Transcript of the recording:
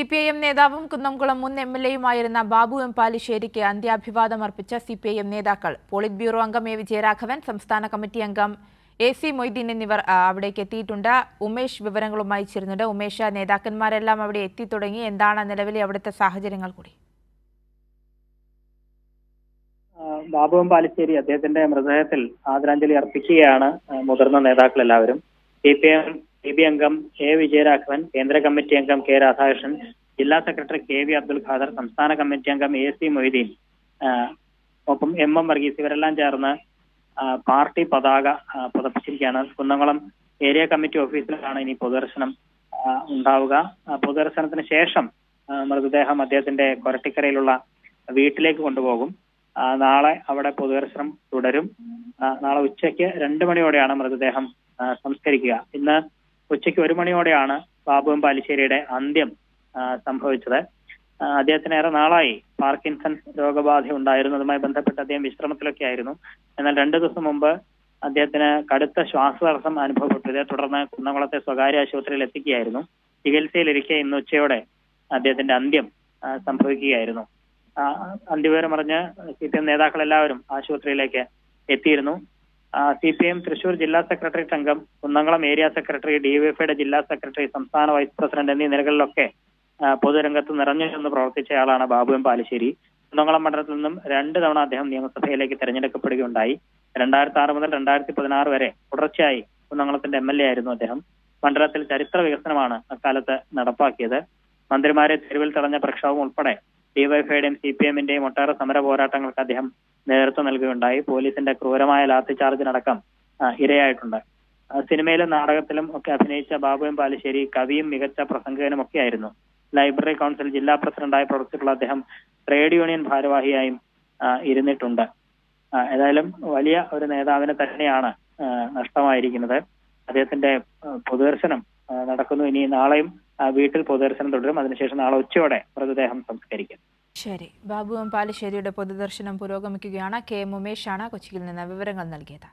C P I M നേതാവും കുന്നംകുളം മുൻ M L എയുമായിരുന്ന ബാബു എം പാലിശ്ശേരിക്ക് അന്ത്യാഭിവാദം അർപ്പിച്ച സി പി ഐ എം നേതാക്കൾ. പോളിറ്റ് ബ്യൂറോ അംഗം എ. വിജയരാഘവൻ സംസ്ഥാന കമ്മിറ്റി അംഗം എ. സി. മൊയ്തീൻ എന്നിവർ അവിടേക്ക് എത്തിയിട്ടുണ്ട്. ഉമേഷ് വിവരങ്ങളുമായി ചേരുന്നുണ്ട്. ഉമേഷ് നേതാക്കന്മാരെല്ലാം അവിടെ എത്തി തുടങ്ങി എന്താണ് നിലവിലെ അവിടുത്തെ സാഹചര്യങ്ങൾ കൂടി? ബാബു എം പാലിശ്ശേരി അദ്ദേഹത്തിന്റെ മൃതദേഹത്തിൽ ആദരാഞ്ജലി അർപ്പിക്കുകയാണ് മുതിർന്ന നേതാക്കൾ എല്ലാവരും C P M C B അംഗം എ വിജയരാഘവൻ കേന്ദ്ര കമ്മിറ്റി അംഗം കെ രാധാകൃഷ്ണൻ ജില്ലാ secretary K V Abdul Khader സംസ്ഥാന കമ്മിറ്റി അംഗം എ സി മൊയ്തീൻ ഒപ്പം എം എം വർഗീസ് ഇവരെല്ലാം ചേർന്ന് പാർട്ടി പതാക പുതപ്പിച്ചിരിക്കുകയാണ്. കുന്നംകുളം ഏരിയ കമ്മിറ്റി ഓഫീസിലാണ് ഇനി പൊതുദർശനം ഉണ്ടാവുക. പൊതുദർശനത്തിന് ശേഷം മൃതദേഹം അദ്ദേഹത്തിന്റെ കൊരട്ടിക്കരയിലുള്ള വീട്ടിലേക്ക് കൊണ്ടുപോകും. നാളെ അവിടെ പൊതുദർശനം തുടരും. നാളെ ഉച്ചയ്ക്ക് രണ്ട് മണിയോടെയാണ് മൃതദേഹം സംസ്കരിക്കുക. ഇന്ന് ഉച്ചയ്ക്ക് ഒരു മണിയോടെയാണ് ബാബുവും പാലിശ്ശേരിയുടെ അന്ത്യം സംഭവിച്ചത്. അദ്ദേഹത്തിന് ഏറെ നാളായി പാർക്കിൻസൺ രോഗബാധ ഉണ്ടായിരുന്നതുമായി ബന്ധപ്പെട്ട് അദ്ദേഹം വിശ്രമത്തിലൊക്കെ ആയിരുന്നു. എന്നാൽ രണ്ടു ദിവസം മുമ്പ് അദ്ദേഹത്തിന് കടുത്ത ശ്വാസതടസ്സം അനുഭവപ്പെട്ടു. ഇതേ തുടർന്ന് കുന്നംകുളത്തെ സ്വകാര്യ ആശുപത്രിയിൽ എത്തിക്കുകയായിരുന്നു. ചികിത്സയിലിരിക്കെ ഇന്ന് ഉച്ചയോടെ അദ്ദേഹത്തിന്റെ അന്ത്യം സംഭവിക്കുകയായിരുന്നു. അന്ത്യവിവരം അറിഞ്ഞ് സി പി എം നേതാക്കൾ എല്ലാവരും ആശുപത്രിയിലേക്ക് എത്തിയിരുന്നു. സി പി എം തൃശൂർ ജില്ലാ സെക്രട്ടറി അംഗം കുന്നംകുളം ഏരിയ സെക്രട്ടറി ഡിവൈഎഫ്ഐയുടെ ജില്ലാ സെക്രട്ടറി സംസ്ഥാന വൈസ് പ്രസിഡന്റ് എന്നീ നിലകളിലൊക്കെ പൊതുരംഗത്ത് നിറഞ്ഞു നിന്ന് പ്രവർത്തിച്ചയാളാണ് ബാബു എം പാലശ്ശേരി. കുന്നംകുളം മണ്ഡലത്തിൽ നിന്നും രണ്ട് തവണ അദ്ദേഹം നിയമസഭയിലേക്ക് തെരഞ്ഞെടുക്കപ്പെടുകയുണ്ടായി. രണ്ടായിരത്തി ആറ് മുതൽ രണ്ടായിരത്തി പതിനാറ് വരെ തുടർച്ചയായി കുന്നംകുളത്തിന്റെ എം എൽ എ ആയിരുന്നു അദ്ദേഹം. മണ്ഡലത്തിൽ ചരിത്ര വികസനമാണ് അക്കാലത്ത് നടപ്പാക്കിയത്. മന്ത്രിമാരെ തെരുവിൽ തടഞ്ഞ പ്രക്ഷോഭം ഉൾപ്പെടെ ഡിവൈഫൈയുടെയും സി പി എമ്മിന്റെയും ഒട്ടേറെ സമര പോരാട്ടങ്ങൾക്ക് അദ്ദേഹം നേതൃത്വം നൽകുകയുണ്ടായി. പോലീസിന്റെ ക്രൂരമായ ലാത്തി ചാർജിനടക്കം ഇരയായിട്ടുണ്ട്. സിനിമയിലും നാടകത്തിലും ഒക്കെ അഭിനയിച്ച ബാബു പാലശ്ശേരി കവിയും മികച്ച പ്രസംഗകനും ഒക്കെ ആയിരുന്നു ലൈബ്രറി കൗൺസിൽ ജില്ലാ പ്രസിഡന്റായി പ്രവർത്തിച്ചിട്ടുള്ള അദ്ദേഹം ട്രേഡ് യൂണിയൻ ഭാരവാഹിയായും ഇരുന്നിട്ടുണ്ട്. ഏതായാലും വലിയ ഒരു നേതാവിനെ തന്നെയാണ് നഷ്ടമായിരിക്കുന്നത്. അദ്ദേഹത്തിന്റെ പൊതുദർശനം നടക്കുന്നു. ഇനി നാളെയും വീട്ടിൽ പൊതുദർശനം തുടരും. അതിനുശേഷം നാളെ ഉച്ചയോടെ മൃതദേഹം സംസ്കരിക്കും. ശരി. ബാബു പാലശ്ശേരിയുടെ പൊതുദർശനം പുരോഗമിക്കുകയാണ്. കെ ഉമേഷാണ് കൊച്ചിയിൽ നിന്ന് വിവരങ്ങൾ നൽകിയത്.